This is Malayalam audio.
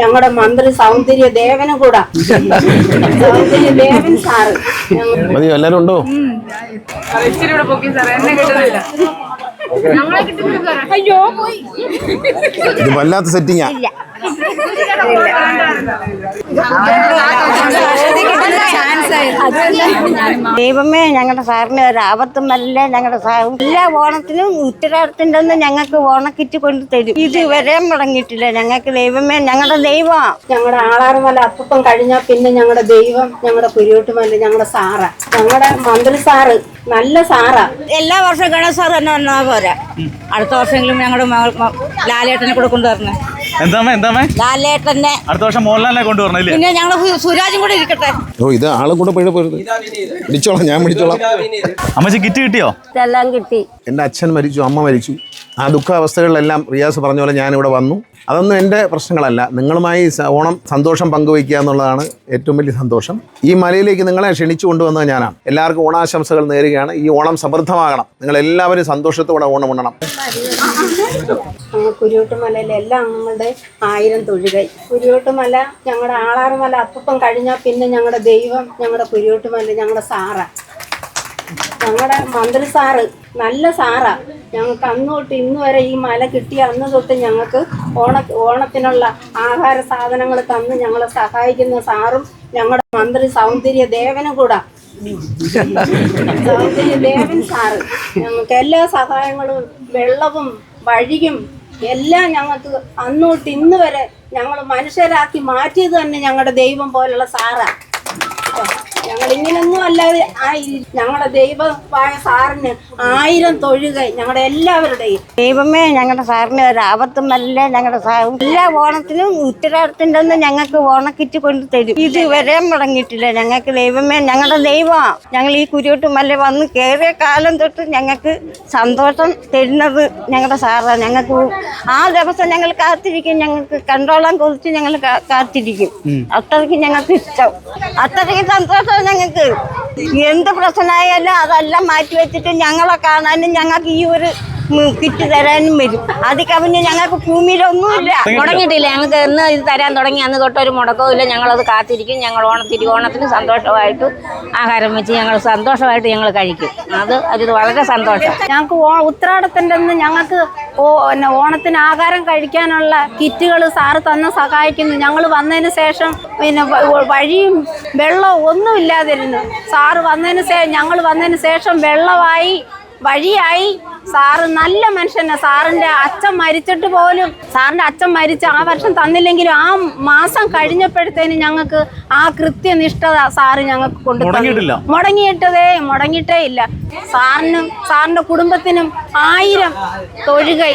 ഞങ്ങളുടെ മന്ത്രി സൗന്ദര്യ ദേവനും കൂടാ. സൗന്ദര്യ ദേവൻ സാറ്. മതിയോ എല്ലാരും ഉണ്ടോ? അയ്യോ പോയി. ഇത് വല്ലാത്ത സെറ്റിങ്ങാ ദൈവമേ ഞങ്ങളുടെ സാറിന് ഒരു ആപത്തും വരില്ല ഞങ്ങളുടെ സാറും എല്ലാ ഓണത്തിനും ഉത്തരാടത്തിന്റെ ഒന്നും ഞങ്ങൾക്ക് ഓണക്കിറ്റ് കൊണ്ട് തരും. ഇത് വരെ മുടങ്ങിയിട്ടില്ല. ഞങ്ങൾക്ക് ദൈവമേ ഞങ്ങളുടെ ദൈവം. ഞങ്ങളുടെ ആളാറുമല അപ്പം കഴിഞ്ഞാൽ പിന്നെ ഞങ്ങളുടെ ദൈവം ഞങ്ങളുടെ കുരുവട്ടുമല്ല ഞങ്ങളുടെ സാറ. ഞങ്ങളുടെ മന്ത്രി സാറ് നല്ല സാറാ. എല്ലാ വർഷവും ഗണേശ് സാർ തന്നെ വന്നാൽ പോരാ. അടുത്ത വർഷമെങ്കിലും ഞങ്ങളുടെ ലാലേട്ടനെ കൂടെ കൊണ്ടുവരണേ. എന്താമേ എന്താമേ ലാലേട്ടനെ. അടുത്ത വർഷം മോഹൻലാലിനെ കൊണ്ടുവരണല്ലേ? പിന്നെ ഞങ്ങൾ സുരാജും കൂടെ ഇരിക്കട്ടെ. ഓ ഇത് ആളും കൂടെ പോയി പോരുത്. പിടിച്ചോളാം ഞാൻ പിടിച്ചോളാം. അമ്മച്ചി കിറ്റ് കിട്ടിയോ? എല്ലാം കിട്ടി. എന്റെ അച്ഛൻ മരിച്ചു അമ്മ മരിച്ചു. ആ ദുഃഖാവസ്ഥകളിലെല്ലാം റിയാസ് പറഞ്ഞ പോലെ ഞാൻ ഞാനിവിടെ വന്നു. അതൊന്നും എന്റെ പ്രശ്നങ്ങളല്ല. നിങ്ങളുമായി ഓണം സന്തോഷം പങ്കുവയ്ക്കുക എന്നുള്ളതാണ് ഏറ്റവും വലിയ സന്തോഷം. ഈ മലയിലേക്ക് നിങ്ങളെ ക്ഷണിച്ചു കൊണ്ടുവന്നത് ഞാനാണ്. എല്ലാവർക്കും ഓണാശംസകൾ നേരുകയാണ്. ഈ ഓണം സമൃദ്ധമാകണം. നിങ്ങൾ എല്ലാവരും സന്തോഷത്തോടെ ഓണം ഉണ്ണണം. കുരുവട്ടുമലയിലെ എല്ലാ അംഗങ്ങളുടെ ആയിരം തൊഴുകൈ. കുരുവട്ടുമല ഞങ്ങളുടെ ആളാറുമല അപ്പം കഴിഞ്ഞാൽ പിന്നെ ഞങ്ങളുടെ ദൈവം ഞങ്ങളുടെ കുരുവട്ടുമല ഞങ്ങളുടെ സാറാ. ഞങ്ങളുടെ മന്ത്രി സാറ് നല്ല സാറാ. ഞങ്ങൾക്ക് അന്ന് തൊട്ട് ഇന്ന് വരെ ഈ മല കിട്ടിയ അന്ന് തൊട്ട് ഞങ്ങൾക്ക് ഓണ ഓണത്തിനുള്ള ആഹാര സാധനങ്ങൾ തന്ന് ഞങ്ങളെ സഹായിക്കുന്ന സാറും ഞങ്ങളുടെ മന്ത്രി സൗന്ദര്യ ദേവനും കൂടാ. സൗന്ദര്യ ദേവൻ സാറ്. ഞങ്ങൾക്ക് എല്ലാ സഹായങ്ങളും വെള്ളവും വഴിയും എല്ലാം ഞങ്ങൾക്ക് അന്ന് തൊട്ട് ഇന്ന് വരെ ഞങ്ങൾ മനുഷ്യരാക്കി മാറ്റിയത് തന്നെ ഞങ്ങളുടെ ദൈവം പോലുള്ള സാറാ. ഞങ്ങൾ ഇങ്ങനൊന്നും അല്ലാതെ ആ ഈ- ഞങ്ങളുടെ ദൈവമായ സാറിന് ആയിരം തൊഴുക ഞങ്ങളുടെ എല്ലാവരുടെയും. ദൈവമേ ഞങ്ങളുടെ സാറിന് ഒരു ആപത്തും അല്ല ഞങ്ങളുടെ സാർ എല്ലാ ഓണത്തിനും ഉത്തരാടത്തിന്റെ ഒന്ന് ഞങ്ങൾക്ക് ഓണക്കിറ്റ് കൊണ്ട് തരും. ഇതുവരെ മുടങ്ങിയിട്ടില്ല. ഞങ്ങൾക്ക് ദൈവമേ ഞങ്ങളുടെ ദൈവം. ഞങ്ങൾ ഈ കുരുവട്ട് മല്ല വന്ന് കയറിയ കാലം തൊട്ട് ഞങ്ങൾക്ക് സന്തോഷം തരുന്നത് ഞങ്ങളുടെ സാറാണ്. ഞങ്ങൾക്ക് ആ ദിവസം ഞങ്ങൾ കാത്തിരിക്കും. ഞങ്ങൾക്ക് കണ്ടോളം കൊതിച്ച് ഞങ്ങൾ കാത്തിരിക്കും. അത്രയ്ക്ക് ഞങ്ങൾക്ക് ഇഷ്ടം. അത്രയ്ക്ക് സന്തോഷം ഞങ്ങൾക്ക് എന്ത് പ്രശ്നമായാലും അതെല്ലാം മാറ്റി വെച്ചിട്ട് ഞങ്ങളെ കാണാനും ഞങ്ങൾക്ക് ഈ ഒരു കിറ്റ് തരാനും വരും. അത് കവിഞ്ഞ് ഞങ്ങൾക്ക് ഭൂമിയിലൊന്നുമില്ല. മുടങ്ങിയിട്ടില്ല ഞങ്ങൾക്ക് എന്ന് ഇത് തരാൻ തുടങ്ങി. അന്ന് തൊട്ടൊരു മുടക്കവും ഇല്ല. ഞങ്ങളത് കാത്തിരിക്കും. ഞങ്ങൾ ഓണത്തിരി ഓണത്തിന് സന്തോഷമായിട്ട് ആഹാരം വെച്ച് ഞങ്ങൾ സന്തോഷമായിട്ട് ഞങ്ങൾ കഴിക്കും. അത് അത് വളരെ സന്തോഷം. ഞങ്ങൾക്ക് ഓ ഉത്രാടത്തിന്റെ അന്ന് ഞങ്ങൾക്ക് ഓ പിന്നെ ഓണത്തിന് ആഹാരം കഴിക്കാനുള്ള കിറ്റുകൾ സാറ് തന്ന് സഹായിക്കുന്നു. ഞങ്ങൾ വന്നതിന് ശേഷം പിന്നെ വഴിയും വെള്ളവും ഒന്നും ഇല്ലാതിരുന്നു. സാറ് വന്നതിന് ശേഷം ഞങ്ങൾ വന്നതിന് ശേഷം വെള്ളമായി വഴിയായി സാറ് നല്ല മനുഷ്യനെ. സാറിന്റെ അച്ഛൻ മരിച്ചിട്ട് പോലും സാറിന്റെ അച്ഛൻ മരിച്ച ആ വർഷം തന്നില്ലെങ്കിലും ആ മാസം കഴിഞ്ഞപ്പോഴത്തേന് ഞങ്ങൾക്ക് ആ കൃത്യനിഷ്ഠത സാറ് ഞങ്ങൾക്ക് കൊണ്ടു? മുടങ്ങിയിട്ടതേ മുടങ്ങിയിട്ടേ ഇല്ല. സാറിനും സാറിന്റെ കുടുംബത്തിനും ആയിരം തൊഴുകൈ.